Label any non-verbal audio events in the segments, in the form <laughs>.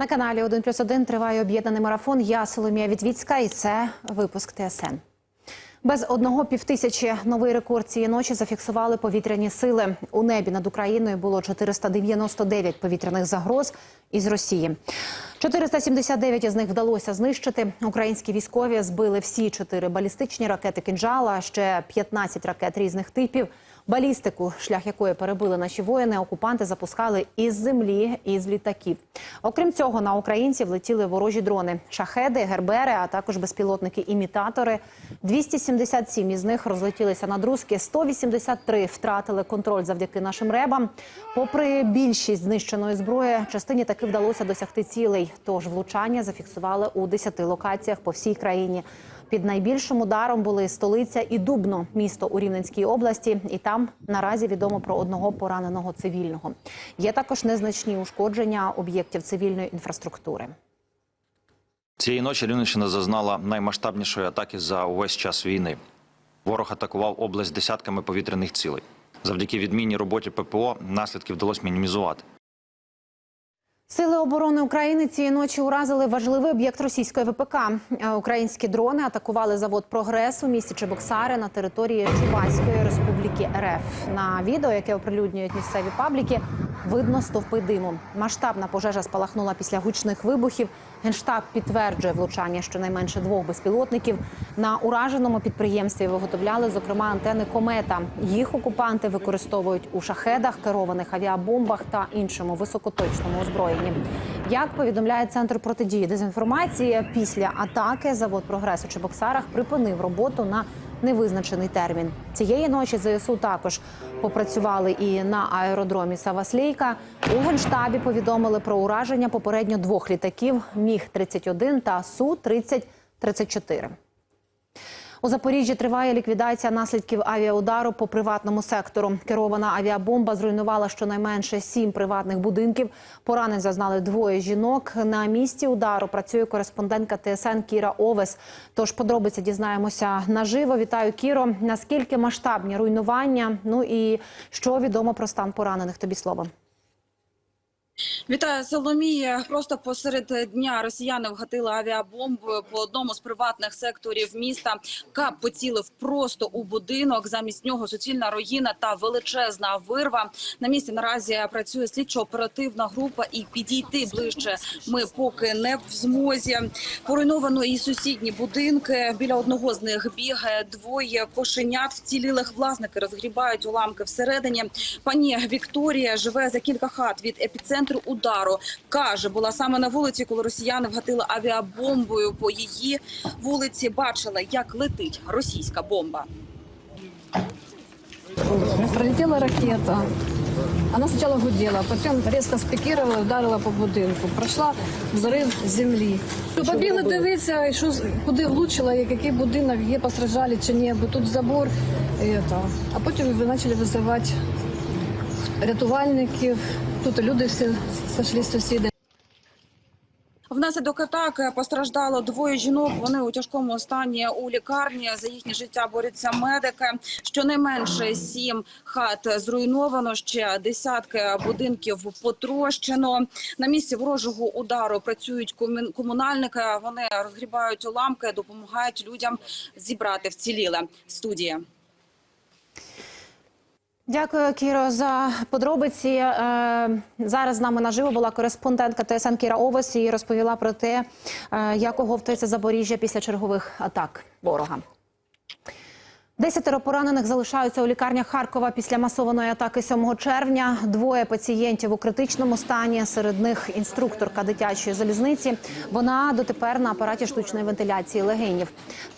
На каналі 1 плюс 1 триває об'єднаний марафон. Я Соломія Вітвіцька і це випуск ТСН. Без одного півтисячі новий рекорд цієї ночі зафіксували повітряні сили. У небі над Україною було 499 повітряних загроз із Росії. 479 із них вдалося знищити. Українські військові збили всі чотири балістичні ракети «Кінжала», ще 15 ракет різних типів. Балістику, шлях якої перебили наші воїни, окупанти запускали із землі і з літаків. Окрім цього, на українців летіли ворожі дрони, шахеди, гербери, а також безпілотники-імітатори. 277 із них розлетілися на друзки, 183 втратили контроль завдяки нашим ребам. Попри більшість знищеної зброї, частині таки вдалося досягти цілей. Тож влучання зафіксували у 10 локаціях по всій країні. Під найбільшим ударом були столиця і Дубно, місто у Рівненській області. І там наразі відомо про одного пораненого цивільного. Є також незначні ушкодження об'єктів цивільної інфраструктури. Цієї ночі Рівненщина зазнала наймасштабнішої атаки за увесь час війни. Ворог атакував область десятками повітряних цілей. Завдяки відмінній роботі ППО наслідки вдалося мінімізувати. Сили оборони України цієї ночі уразили важливий об'єкт російської ВПК. Е, Українські дрони атакували завод Прогрес у місті Чебоксари на території Чувацької республіки РФ. На відео, яке оприлюднюють місцеві пабліки, видно стовпи диму. Масштабна пожежа спалахнула після гучних вибухів. Генштаб підтверджує влучання щонайменше двох безпілотників. На ураженому підприємстві виготовляли зокрема антени комета. Їх окупанти використовують у шахедах, керованих авіабомбах та іншому високоточному озброєнні. Як повідомляє центр протидії дезінформації, після атаки завод прогрес у Чебоксарах припинив роботу на невизначений термін. Цієї ночі ЗСУ також попрацювали і на аеродромі Саваслійка. У генштабі повідомили про ураження попередньо двох літаків Міг 31 та Су 3034 у Запоріжжі триває ліквідація наслідків авіаудару по приватному сектору. Керована авіабомба зруйнувала щонайменше сім приватних будинків. Поранень зазнали двоє жінок. На місці удару працює кореспондентка ТСН Кіра Овес. Тож подробиці дізнаємося наживо. Вітаю, Кіро. Наскільки масштабні руйнування? Ну і що відомо про стан поранених? Тобі слово. Вітаю Соломія. Просто посеред дня росіяни вгатили авіабомбою по одному з приватних секторів міста. Кап поцілив просто у будинок. Замість нього суцільна руїна та величезна вирва. На місці наразі працює слідчо-оперативна група, і підійти ближче ми поки не в змозі. Поруйновано і сусідні будинки. Біля одного з них бігає двоє кошенят. Вцілілих власники розгрібають уламки всередині. Пані Вікторія живе за кілька хат від епіцентру удару. Каже, була саме на вулиці, коли росіяни вгатили авіабомбою по її вулиці. Бачила, як летить російська бомба. Пролетела ракета. Она сначала гудела, потом резко спикировала и ударила по будинку. Пройшла взрыв землі. Побігли дивитися, що, з- куди влучила, який будинок, є постраждали чи ні, бо тут забор. І это. А потім ви почали визивати рятувальників. Тут люди всі сошли сусіди. Внаслідок атаки постраждало двоє жінок. Вони у тяжкому стані у лікарні. За їхнє життя борються медики. Щонайменше сім хат зруйновано. Ще десятки будинків потрощено. На місці ворожого удару працюють комунальники. Вони розгрібають уламки, допомагають людям зібрати вціліле. Студія. Дякую, Кіро, за подробиці. Е, Зараз з нами наживо була кореспондентка ТСН Кіра Овес і розповіла про те, е, як оговтується Запоріжжя після чергових атак ворога. Десятеро поранених залишаються у лікарнях Харкова після масованої атаки 7 червня. Двоє пацієнтів у критичному стані. Серед них інструкторка дитячої залізниці. Вона дотепер на апараті штучної вентиляції легенів.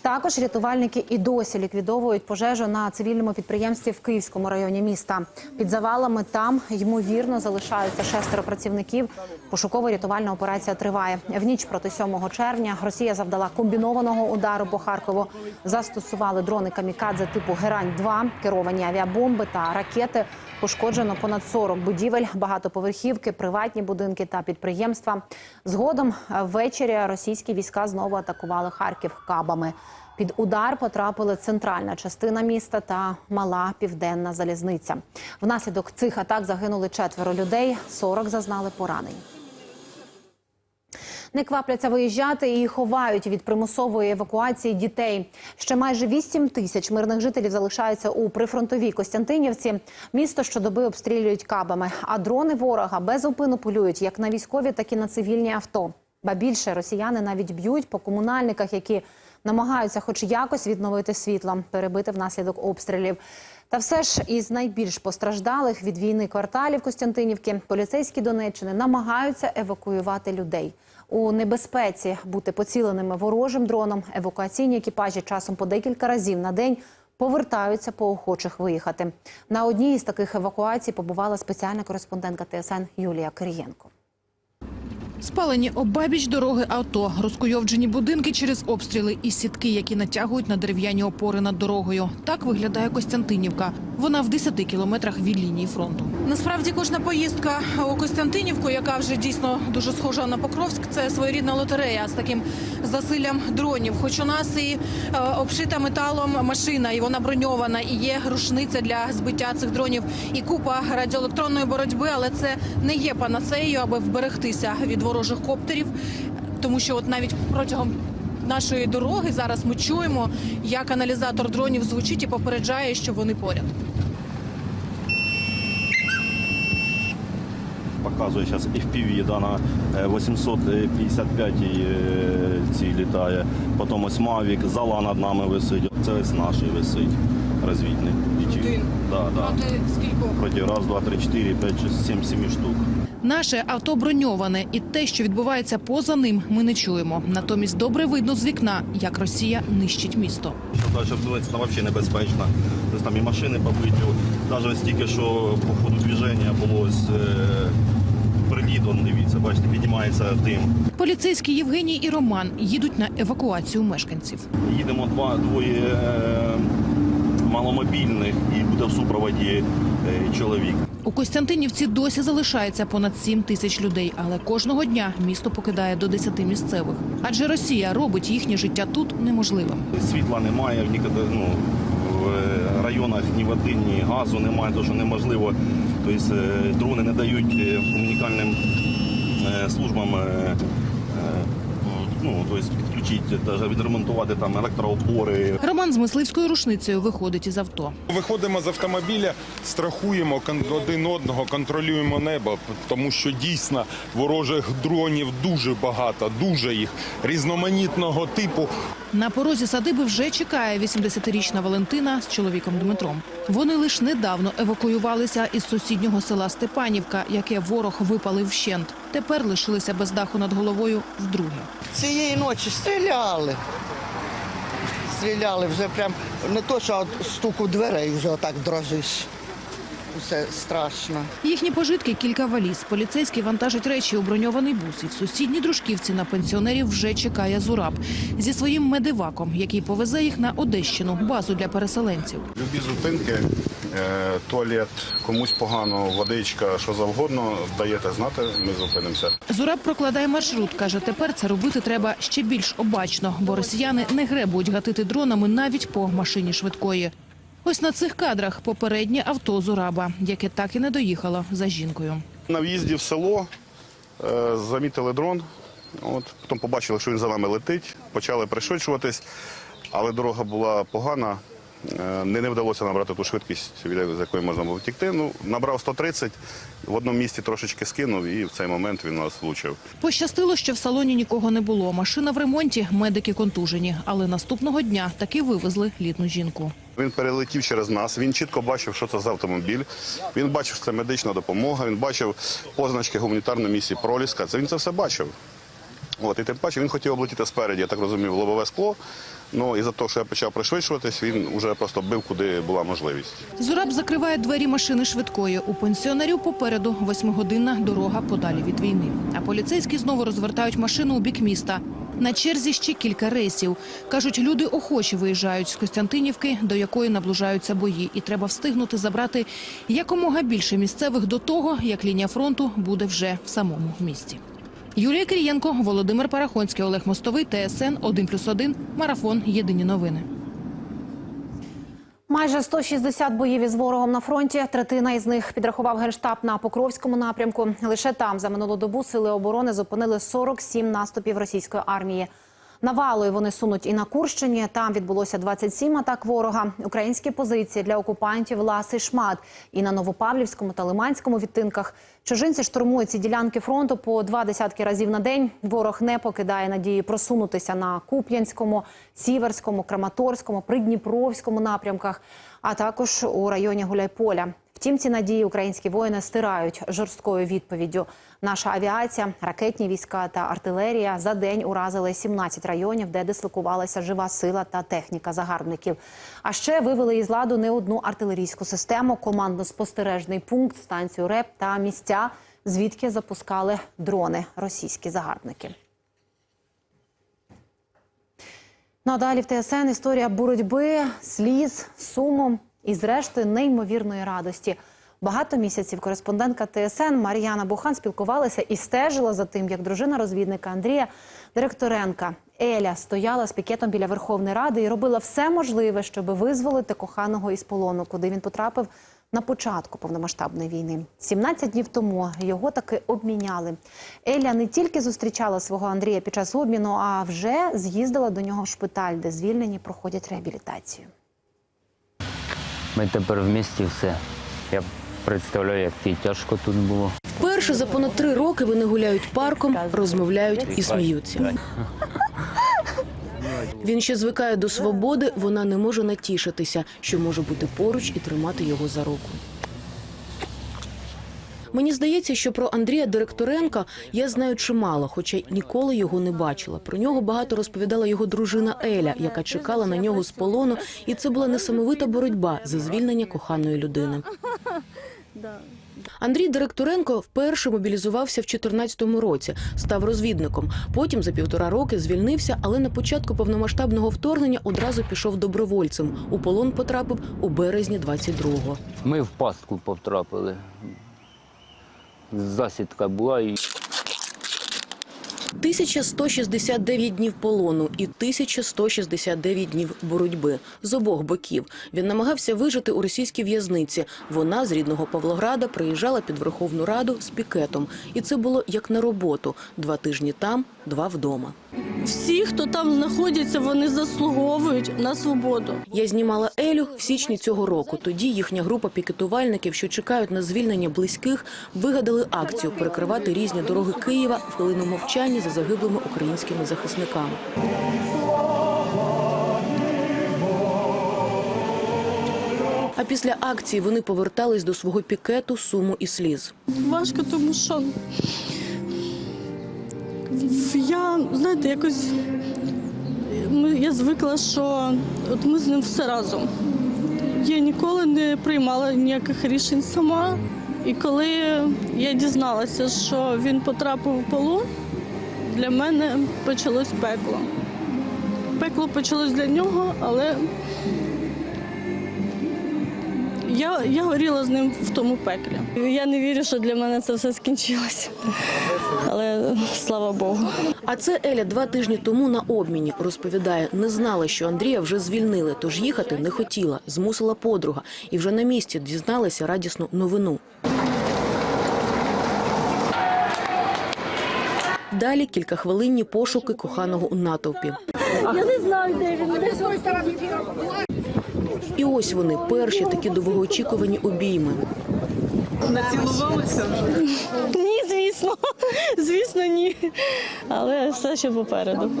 Також рятувальники і досі ліквідовують пожежу на цивільному підприємстві в Київському районі міста. Під завалами там ймовірно залишаються шестеро працівників. Пошуково-рятувальна операція триває. В ніч проти 7 червня Росія завдала комбінованого удару по Харкову. Застосували дрони камікадзе типу Герань-2, керовані авіабомби та ракети. Пошкоджено понад 40 будівель, багатоповерхівки, приватні будинки та підприємства. Згодом ввечері російські війська знову атакували Харків кабами. Під удар потрапили центральна частина міста та мала південна залізниця. Внаслідок цих атак загинули четверо людей, 40 зазнали поранень. Не квапляться виїжджати і ховають від примусової евакуації дітей. Ще майже 8 тисяч мирних жителів залишаються у прифронтовій Костянтинівці. Місто щодоби обстрілюють кабами, а дрони ворога безупину полюють як на військові, так і на цивільні авто. Ба більше росіяни навіть б'ють по комунальниках, які намагаються хоч якось відновити світло, перебити внаслідок обстрілів. Та все ж із найбільш постраждалих від війни кварталів Костянтинівки поліцейські Донеччини намагаються евакуювати людей. У небезпеці бути поціленими ворожим дроном. Евакуаційні екіпажі часом по декілька разів на день повертаються по охочих виїхати. На одній із таких евакуацій побувала спеціальна кореспондентка ТСН Юлія Кирієнко. Спалені обабіч дороги авто, розкуйовджені будинки через обстріли і сітки, які натягують на дерев'яні опори над дорогою. Так виглядає Костянтинівка. Вона в 10 кілометрах від лінії фронту. Насправді кожна поїздка у Костянтинівку, яка вже дійсно дуже схожа на Покровськ, це своєрідна лотерея з таким засиллям дронів. Хоч у нас і е, обшита металом машина, і вона броньована, і є рушниця для збиття цих дронів, і купа радіоелектронної боротьби, але це не є панацеєю, аби вберегтися від ворожих коптерів, тому що от навіть протягом нашої дороги зараз ми чуємо, як аналізатор дронів звучить і попереджає, що вони поряд. Показує зараз FPV, да, на е, 855 ці літає. Потім ось Mavic, зала над нами висить. Це ось наш висить розвідний. Один? Да, да. скількох? Проти раз, два, три, чотири, п'ять, шість, сім, сімі штук. Наше авто броньоване, і те, що відбувається поза ним, ми не чуємо. Натомість добре видно з вікна, як Росія нищить місто. Вдивитися, там взагалі небезпечно. Тобто там і машини побиті. Навіть ось тільки що по ходу движення було ось е, приліт, он, дивіться, бачите, піднімається дим. Поліцейські Євгеній і Роман їдуть на евакуацію мешканців. Їдемо два двоє е, маломобільних і буде в супроводі е, чоловік. У Костянтинівці досі залишається понад 7 тисяч людей, але кожного дня місто покидає до 10 місцевих. Адже Росія робить їхнє життя тут неможливим. Світла немає в ніколи, ну, в е, районах ні води, ні газу немає, що неможливо. Тобто е, дрони не дають е, комунікальним службам. Ну, тобто підключити, навіть відремонтувати там електроопори, Роман з мисливською рушницею виходить із авто. Виходимо з автомобіля, страхуємо один одного, контролюємо небо, тому що дійсно ворожих дронів дуже багато, дуже їх різноманітного типу. На порозі садиби вже чекає 80-річна Валентина з чоловіком Дмитром. Вони лише недавно евакуювалися із сусіднього села Степанівка, яке ворог випалив вщент. Тепер лишилися без даху над головою вдруге. Цієї ночі стріляли. Стріляли вже прям не то, що от стук у дверей вже отак дрожиш. Усе страшно. Їхні пожитки кілька валіз. Поліцейські вантажать речі у броньований бус. І в сусідній дружківці на пенсіонерів вже чекає Зураб зі своїм медиваком, який повезе їх на Одещину, базу для переселенців. Любі зупинки, е, туалет, комусь погано, водичка, що завгодно, даєте знати, ми зупинимося. Зураб прокладає маршрут. Каже, тепер це робити треба ще більш обачно, бо росіяни не гребують гатити дронами навіть по машині швидкої. Ось на цих кадрах попереднє авто Зураба, яке так і не доїхало за жінкою. На в'їзді в село е, замітили дрон, от, потім побачили, що він за нами летить, почали пришвидшуватись, але дорога була погана. Е, Не, не вдалося набрати ту швидкість, від- якої можна було втікти. Ну, набрав 130, в одному місці трошечки скинув і в цей момент він нас влучив. Пощастило, що в салоні нікого не було. Машина в ремонті, медики контужені. Але наступного дня таки вивезли літну жінку. Він перелетів через нас. Він чітко бачив, що це за автомобіль. Він бачив, що це медична допомога. Він бачив позначки гуманітарної місії Проліска. Це він це все бачив. От і тим паче він хотів облетіти спереді, я так розумів, лобове скло. Ну і за те, що я почав пришвидшуватись, він вже просто бив, куди була можливість. Зураб закриває двері машини швидкої. У пенсіонерів попереду восьмигодинна дорога подалі від війни. А поліцейські знову розвертають машину у бік міста. На черзі ще кілька рейсів. Кажуть, люди охоче виїжджають з Костянтинівки, до якої наближаються бої, і треба встигнути забрати якомога більше місцевих до того, як лінія фронту буде вже в самому місті. Юлія Кирієнко, Володимир Парахонський, Олег Мостовий, ТСН 1+,1, Марафон. Єдині новини. Майже 160 боїв із ворогом на фронті. Третина із них підрахував генштаб на Покровському напрямку. Лише там за минулу добу сили оборони зупинили 47 наступів російської армії. Навалою вони сунуть і на Курщині. Там відбулося 27 атак ворога. Українські позиції для окупантів ласий шмат. І на Новопавлівському та Лиманському відтинках чужинці штурмують ці ділянки фронту по два десятки разів на день. Ворог не покидає надії просунутися на Куп'янському, Сіверському, Краматорському, Придніпровському напрямках, а також у районі Гуляйполя. Втім, ці надії українські воїни стирають жорсткою відповіддю. Наша авіація, ракетні війська та артилерія за день уразили 17 районів, де дислокувалася жива сила та техніка загарбників. А ще вивели із ладу не одну артилерійську систему, командно-спостережний пункт, станцію РЕП та місця, звідки запускали дрони російські загарбники. Ну а далі в ТСН історія боротьби, сліз, суму і, зрештою, неймовірної радості. Багато місяців кореспондентка ТСН Мар'яна Бухан спілкувалася і стежила за тим, як дружина розвідника Андрія Директоренка Еля стояла з пікетом біля Верховної Ради і робила все можливе, щоб визволити коханого із полону, куди він потрапив на початку повномасштабної війни. 17 днів тому його таки обміняли. Еля не тільки зустрічала свого Андрія під час обміну, а вже з'їздила до нього в шпиталь, де звільнені проходять реабілітацію. Ми тепер в місті все. Я представляю, як тобі тяжко тут було. Вперше за понад три роки вони гуляють парком, розмовляють і сміються. Він ще звикає до свободи, вона не може натішитися, що може бути поруч і тримати його за руку. Мені здається, що про Андрія Директоренка я знаю чимало, хоча ніколи його не бачила. Про нього багато розповідала його дружина Еля, яка чекала на нього з полону, і це була несамовита боротьба за звільнення коханої людини. Андрій Директоренко вперше мобілізувався в 2014 році, став розвідником. Потім за півтора роки звільнився, але на початку повномасштабного вторгнення одразу пішов добровольцем. У полон потрапив у березні 22-го. Ми в пастку потрапили. Засідка була і 1169 днів полону і 1169 днів боротьби з обох боків. Він намагався вижити у російській в'язниці. Вона з рідного Павлограда приїжджала під Верховну Раду з пікетом, і це було як на роботу: два тижні там, два вдома. Всі, хто там знаходяться, вони заслуговують на свободу. Я знімала Елю в січні цього року. Тоді їхня група пікетувальників, що чекають на звільнення близьких, вигадали акцію перекривати різні дороги Києва в хвилину мовчання за загиблими українськими захисниками. А після акції вони повертались до свого пікету, суму і сліз. Важко, тому що я, знаєте, якось я звикла, що от ми з ним все разом. Я ніколи не приймала ніяких рішень сама. І коли я дізналася, що він потрапив у полон, для мене почалось пекло. Пекло почалось для нього, але я, я горіла з ним в тому пеклі. Я не вірю, що для мене це все скінчилося. Але слава Богу. А це Еля два тижні тому на обміні розповідає, не знала, що Андрія вже звільнили, тож їхати не хотіла, змусила подруга, і вже на місці дізналася радісну новину. Далі кількахвилинні пошуки коханого у натовпі. Я не знаю, де він. І ось вони перші такі довгоочікувані обійми. Ні, звісно. Звісно, ні. Але все ще попереду.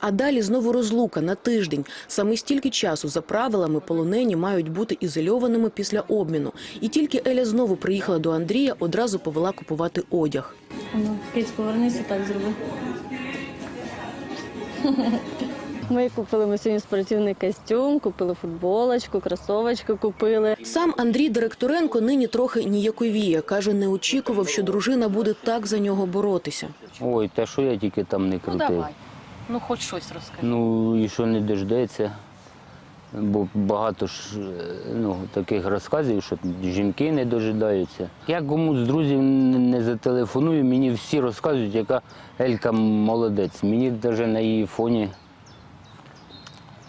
А далі знову розлука на тиждень. Саме стільки часу за правилами полонені мають бути ізольованими після обміну. І тільки Еля знову приїхала до Андрія, одразу повела купувати одяг. Ну, Киць, повернися, так зроби. Ми купили ми сьогодні спортивний костюм, купили футболочку, кросовочки купили. Сам Андрій Директоренко нині трохи ніяковіє. Каже, не очікував, що дружина буде так за нього боротися. ой, та що я тільки там не крутив. ну хоч щось розкажи. Ну і що не дождеться. Бо багато ж е, ну, таких розказів, що жінки не дожидаються. Я комусь з друзів не зателефоную, мені всі розказують, яка Елька молодець. Мені навіть на її фоні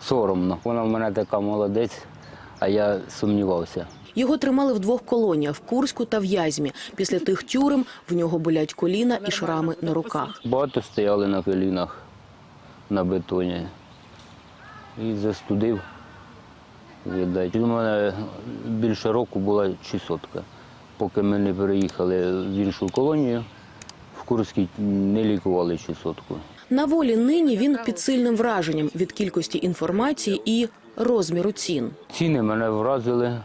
соромно. Вона в мене така молодець, а я сумнівався. Його тримали в двох колоніях – в Курську та в Язьмі. Після тих тюрем в нього болять коліна і шрами на руках. Багато стояли на колінах на бетоні. І застудив. Видать. У мене більше року була чесотка. Поки ми не переїхали в іншу колонію, в Курській не лікували чесотку. На волі нині він під сильним враженням від кількості інформації і розміру цін. Ціни мене вразили.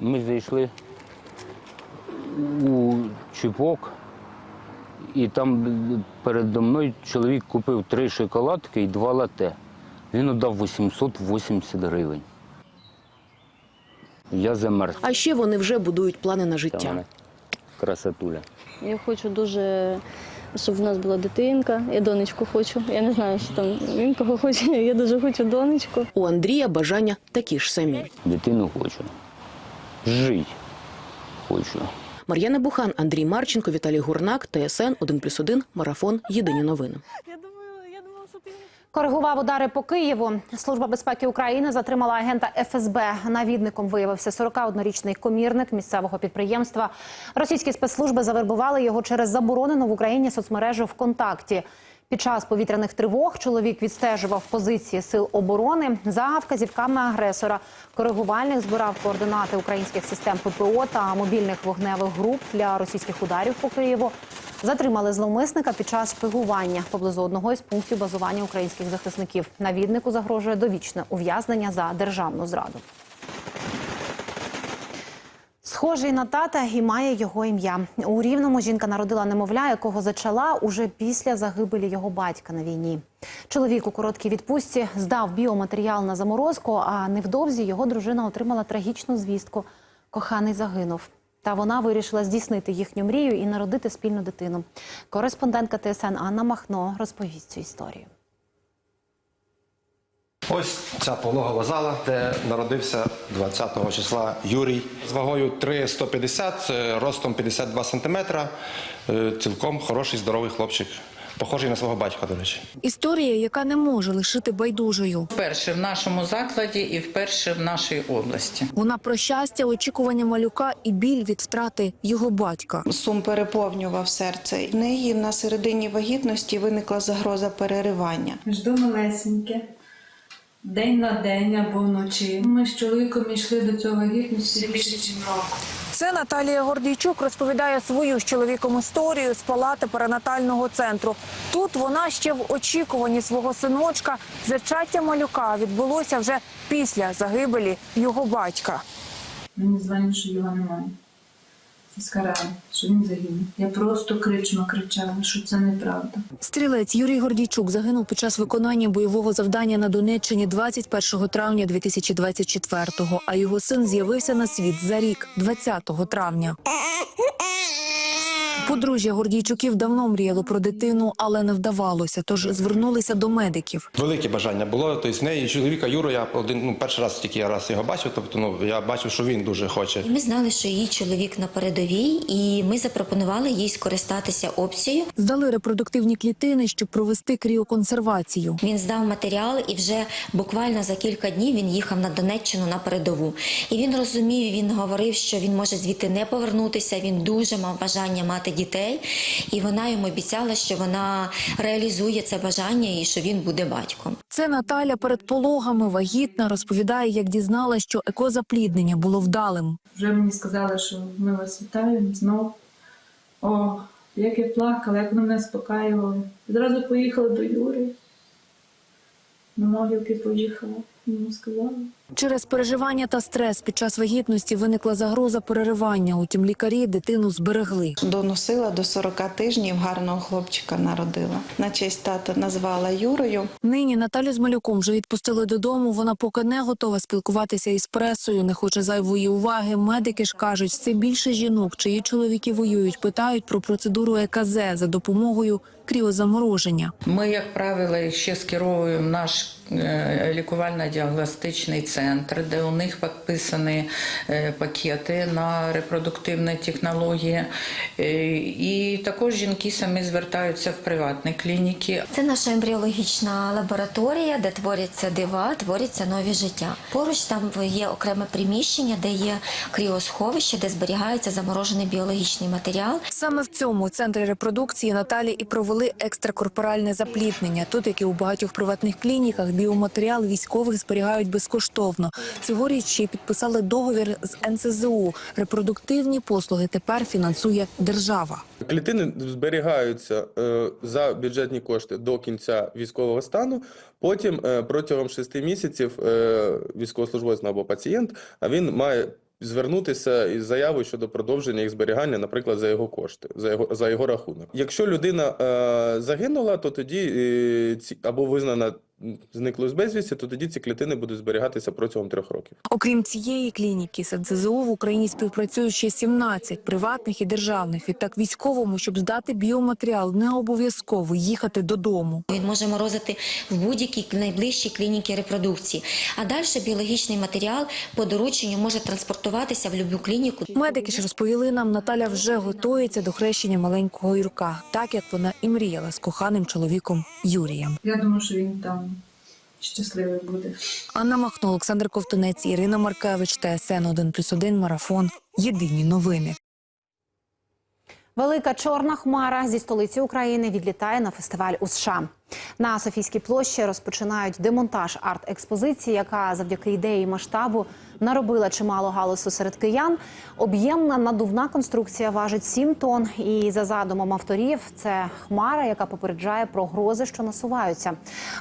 Ми зайшли у чіпок, і там передо мною чоловік купив три шоколадки і два лате. Він отдав 880 гривень. Я замерз. А ще вони вже будують плани на життя. Красотуля. Я хочу дуже, щоб в нас була дитинка. Я донечку хочу. Я не знаю, що там він кого хоче. <laughs> Я дуже хочу донечку. У Андрія бажання такі ж самі. Дитину хочу. жити хочу. Мар'яна Бухан, Андрій Марченко, Віталій Гурнак, ТСН 1+,1, Марафон. Єдині новини. Я думаю, я думала, що ти Коригував удари по Києву. Служба безпеки України затримала агента ФСБ. Навідником виявився 41-річний комірник місцевого підприємства. Російські спецслужби завербували його через заборонену в Україні соцмережу ВКонтакті. Під час повітряних тривог чоловік відстежував позиції сил оборони за вказівками агресора. Коригувальник збирав координати українських систем ППО та мобільних вогневих груп для російських ударів по Києву. Затримали зловмисника під час шпигування поблизу одного із пунктів базування українських захисників. Навіднику загрожує довічне ув'язнення за державну зраду. Схожий на тата і має його ім'я. У Рівному жінка народила немовля, якого зачала уже після загибелі його батька на війні. Чоловік у короткій відпустці здав біоматеріал на заморозку, а невдовзі його дружина отримала трагічну звістку. Коханий загинув. Та вона вирішила здійснити їхню мрію і народити спільну дитину. Кореспондентка ТСН Анна Махно розповість цю історію. Ось ця пологова зала, де народився 20 числа Юрій з вагою 3,150, е, ростом 52 сантиметра. Е, Цілком хороший, здоровий хлопчик. Похожий на свого батька, до речі. Історія, яка не може лишити байдужою. Вперше в нашому закладі і вперше в нашій області. Вона про щастя, очікування малюка і біль від втрати його батька. Сум переповнював серце. В неї на середині вагітності виникла загроза переривання. Жду малесеньке. День на день або вночі. Ми з чоловіком йшли до цього вагітності більше, ніж року. Це Наталія Гордійчук розповідає свою з чоловіком історію з палати перинатального центру. Тут вона ще в очікуванні свого синочка. Зачаття малюка відбулося вже після загибелі його батька. Мені дзвонять, що його немає. Скарали, що він загинув. Я просто крично кричала, що це неправда. Стрілець Юрій Гордійчук загинув під час виконання бойового завдання на Донеччині 21 травня 2024-го, а його син з'явився на світ за рік, 20 травня. Подружжя Гордійчуків давно мріяло про дитину, але не вдавалося, тож звернулися до медиків. Велике бажання було. Тобто в неї чоловіка Юру, я один ну, перший раз тільки я раз його бачив. Тобто, ну я бачив, що він дуже хоче. Ми знали, що її чоловік на передовій, і ми запропонували їй скористатися опцією. Здали репродуктивні клітини, щоб провести кріоконсервацію. Він здав матеріал, і вже буквально за кілька днів він їхав на Донеччину на передову. І він розумів, він говорив, що він може звідти не повернутися. Він дуже мав бажання мати дітей, і вона йому обіцяла, що вона реалізує це бажання і що він буде батьком. Це Наталя перед пологами вагітна розповідає, як дізналась, що екозапліднення було вдалим. Вже мені сказали, що ми вас вітаємо знов. О, як я плакала, як вони мене спокаювали. Зразу поїхала до Юри. На Могилки поїхала, йому сказала. Через переживання та стрес під час вагітності виникла загроза переривання. Утім, лікарі дитину зберегли. Доносила до 40 тижнів, гарного хлопчика народила. На честь тата назвала Юрою. Нині Наталю з малюком вже відпустили додому. Вона поки не готова спілкуватися із пресою, не хоче зайвої уваги. Медики ж кажуть, все більше жінок, чиї чоловіки воюють, питають про процедуру ЕКЗ за допомогою кріозамороження. Ми, як правило, ще скеровуємо наш е, лікувально-діагностичний центр, де у них підписані е, пакети на репродуктивні технології. Е, І також жінки самі звертаються в приватні клініки. Це наша ембріологічна лабораторія, де творяться дива, творяться нові життя. Поруч там є окреме приміщення, де є кріосховище, де зберігається заморожений біологічний матеріал. Саме в цьому центрі репродукції Наталі і провели екстракорпоральне запліднення. Тут, як і у багатьох приватних клініках, біоматеріал військових зберігають безкоштовно. Цьогоріч ще підписали договір з НСЗУ. Репродуктивні послуги тепер фінансує держава. Клітини зберігаються е, за бюджетні кошти до кінця військового стану. Потім е, протягом шести місяців е, військовослужбовець або пацієнт, а він має звернутися із заявою щодо продовження їх зберігання, наприклад, за його кошти, за його за його рахунок. Якщо людина е, загинула, то тоді е, ці або визнана зниклою з безвісті, то тоді ці клітини будуть зберігатися протягом трьох років. Окрім цієї клініки, з НСЗУ в Україні співпрацюють ще 17 приватних і державних. Відтак військовому, щоб здати біоматеріал, не обов'язково їхати додому. Він може морозити в будь-якій найближчій клініці репродукції. А далі біологічний матеріал по дорученню може транспортуватися в будь-яку клініку. Медики ж розповіли нам, Наталя вже готується до хрещення маленького Юрка, так як вона і мріяла з коханим чоловіком Юрієм. Я думаю, що він там щасливий буде. Анна Махно, Олександр Ковтунець, Ірина Маркевич, ТСН 1+,1, Марафон. Єдині новини. Велика чорна хмара зі столиці України відлітає на фестиваль у США. На Софійській площі розпочинають демонтаж арт-експозиції, яка завдяки ідеї масштабу наробила чимало галасу серед киян. Об'ємна надувна конструкція важить 7 тонн. І за задумом авторів це хмара, яка попереджає про грози, що насуваються.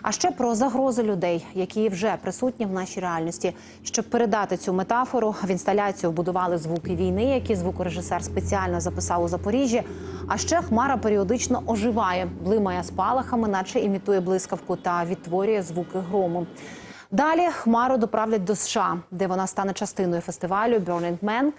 А ще про загрози людей, які вже присутні в нашій реальності. Щоб передати цю метафору, в інсталяцію вбудували звуки війни, які звукорежисер спеціально записав у Запоріжжі. А ще хмара періодично оживає, блимає спалахами, наче імітує блискавку та відтворює звуки грому. Далі хмару доправлять до США, де вона стане частиною фестивалю Burning Man.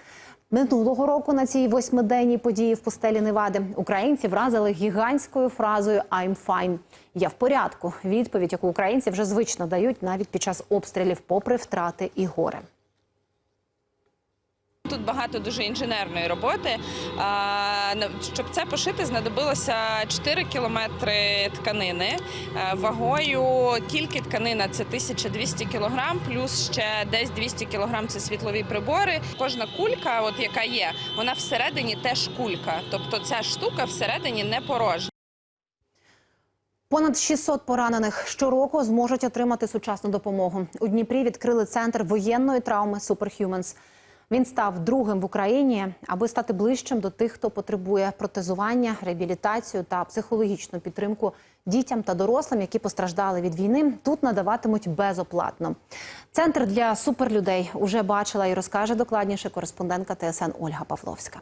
Минулого року на цій восьмиденній події в пустелі Невади українці вразили гігантською фразою «I'm fine». Я в порядку. Відповідь, яку українці вже звично дають навіть під час обстрілів, попри втрати і горе. Тут багато дуже інженерної роботи. Щоб це пошити, знадобилося 4 кілометри тканини. Е, Вагою тільки тканина це 1200 кілограм, плюс ще десь 200 кілограм це світлові прибори. Кожна кулька, от яка є, вона всередині теж кулька. Тобто ця штука всередині не порожня. Понад 600 поранених щороку зможуть отримати сучасну допомогу. У Дніпрі відкрили центр воєнної травми Superhumans. Він став другим в Україні, аби стати ближчим до тих, хто потребує протезування, реабілітацію та психологічну підтримку дітям та дорослим, які постраждали від війни. Тут надаватимуть безоплатно. Центр для суперлюдей уже бачила і розкаже докладніше кореспондентка ТСН Ольга Павловська.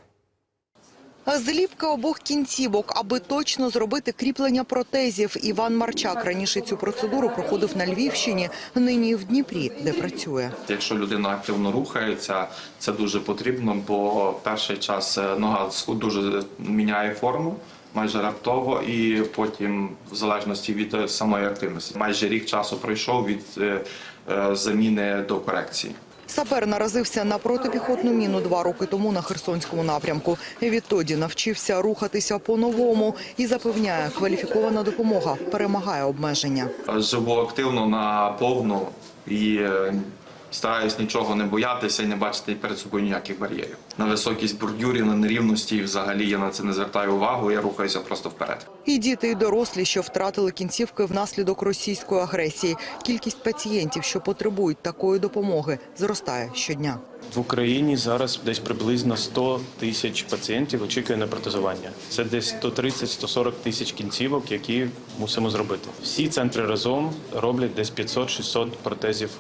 Зліпка обох кінцівок, аби точно зробити кріплення протезів. Іван Марчак раніше цю процедуру проходив на Львівщині, нині в Дніпрі, де працює. Якщо людина активно рухається, це дуже потрібно, бо перший час е, нога дуже міняє форму. Майже раптово, і потім, в залежності від е, самої активності, майже рік часу пройшов від е, заміни до корекції. Сапер наразився на протипіхотну міну два роки тому на Херсонському напрямку. Відтоді навчився рухатися по-новому і запевняє, кваліфікована допомога перемагає обмеження. Живу активно на повну і стараюсь нічого не боятися і не бачити перед собою ніяких бар'єрів. На високість бордюрів, на нерівності і взагалі я на це не звертаю увагу. Я рухаюся просто вперед. І діти, і дорослі, що втратили кінцівки внаслідок російської агресії. Кількість пацієнтів, що потребують такої допомоги, зростає щодня. В Україні зараз десь приблизно 100 тисяч пацієнтів очікує на протезування. Це десь 130-140 тисяч кінцівок, які мусимо зробити. Всі центри разом роблять десь 500-600 протезів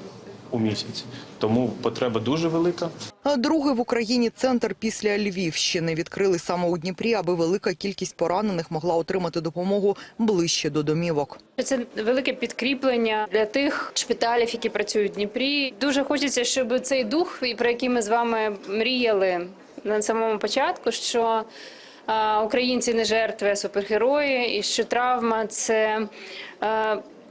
у місяць. Тому потреба дуже велика. А другий в Україні центр після Львівщини відкрили саме у Дніпрі, аби велика кількість поранених могла отримати допомогу ближче до домівок. Це велике підкріплення для тих шпиталів, які працюють в Дніпрі. Дуже хочеться, щоб цей дух, про який ми з вами мріяли на самому початку, що українці не жертви, а супергерої, і що травма це.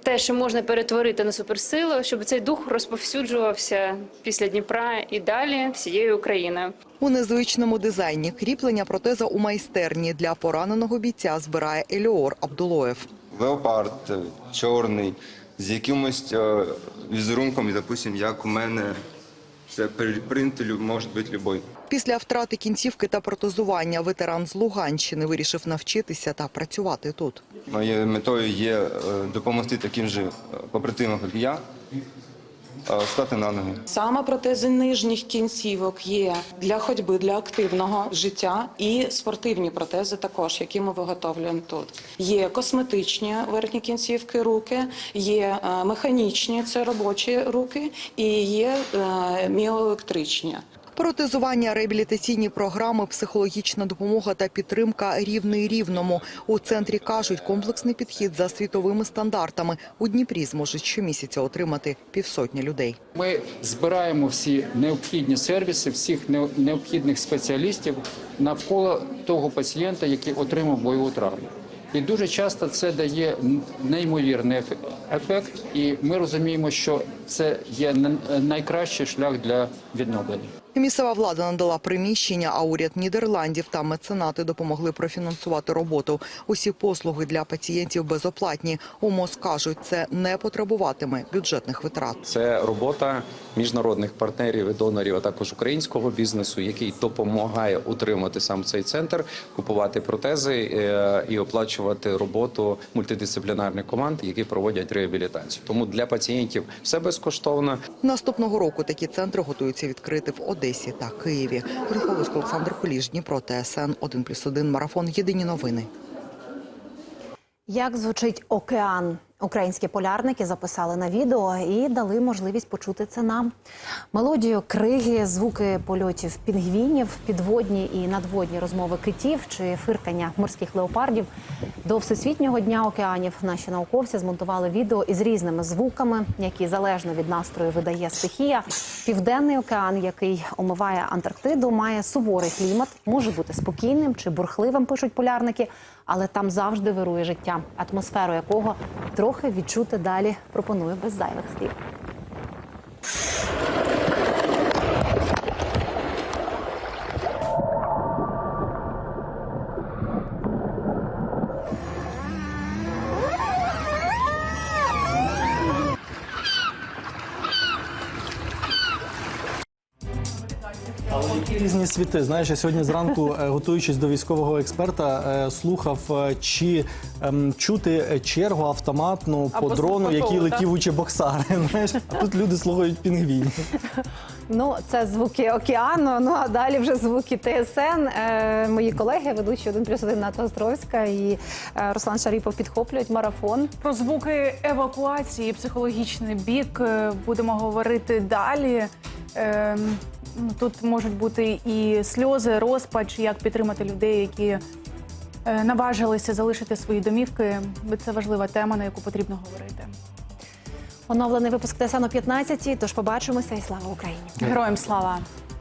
Те, що можна перетворити на суперсилу, щоб цей дух розповсюджувався після Дніпра і далі всією Україною. У незвичному дизайні кріплення протеза у майстерні для пораненого бійця збирає Еліор Абдулоєв. леопард е, чорний, з якимось е, візерунком, і, допустим, як у мене це принт може бути будь-який. Після втрати кінцівки та протезування ветеран з Луганщини вирішив навчитися та працювати тут. Моєю метою є е, допомогти таким же е, побратимам, як я, е, стати на ноги. Саме протези нижніх кінцівок є для ходьби, для активного життя, і спортивні протези також, які ми виготовлюємо тут. Є косметичні верхні кінцівки руки, є механічні, це робочі руки, і є міоелектричні. Протезування, реабілітаційні програми, психологічна допомога та підтримка рівний рівному. У центрі кажуть, комплексний підхід за світовими стандартами. У Дніпрі зможуть щомісяця отримати півсотні людей. Ми збираємо всі необхідні сервіси, всіх необхідних спеціалістів навколо того пацієнта, який отримав бойову травму. І дуже часто це дає неймовірний ефект, і ми розуміємо, що це є найкращий шлях для відновлення. Місцева влада надала приміщення, а уряд Нідерландів та меценати допомогли профінансувати роботу. Усі послуги для пацієнтів безоплатні. У МОЗ кажуть, це не потребуватиме бюджетних витрат. Це робота міжнародних партнерів і донорів, а також українського бізнесу, який допомагає утримати сам цей центр, купувати протези е, і оплачувати роботу мультидисциплінарних команд, які проводять реабілітацію. Тому для пацієнтів все безкоштовно. Наступного року такі центри готуються відкрити в Одесі та Києві. Риховський Олександр Куліш, Дніпро, ТСН 1+,1, Марафон. Єдині новини. Як звучить океан? Українські полярники записали на відео і дали можливість почути це нам. Мелодію, криги, звуки польотів пінгвінів, підводні і надводні розмови китів чи фиркання морських леопардів. До всесвітнього дня океанів наші науковці змонтували відео із різними звуками, які залежно від настрою видає стихія. Південний океан, який омиває Антарктиду, має суворий клімат, може бути спокійним чи бурхливим, пишуть полярники, але там завжди вирує життя, атмосферу якого трохи відчути далі пропоную без зайвих слів. Різні світи. Знаєш, я сьогодні зранку, е, готуючись до військового експерта, е, слухав, е, чи ем, чути чергу автоматну по дрону, який так? летів у Чебоксари. <laughs> Знаєш, а тут люди слухають пінгвінів. Ну, це звуки океану. Ну а далі вже звуки ТСН. Е, мої колеги, ведучі один плюс один Ната Островська і е, Руслан Шаріпов підхоплюють марафон. Про звуки евакуації, психологічний бік будемо говорити далі. Тут можуть бути і сльози, розпач, як підтримати людей, які е, наважилися залишити свої домівки. Це важлива тема, на яку потрібно говорити. Оновлений випуск ТСН о 15 Тож побачимося і слава Україні. Героям слава!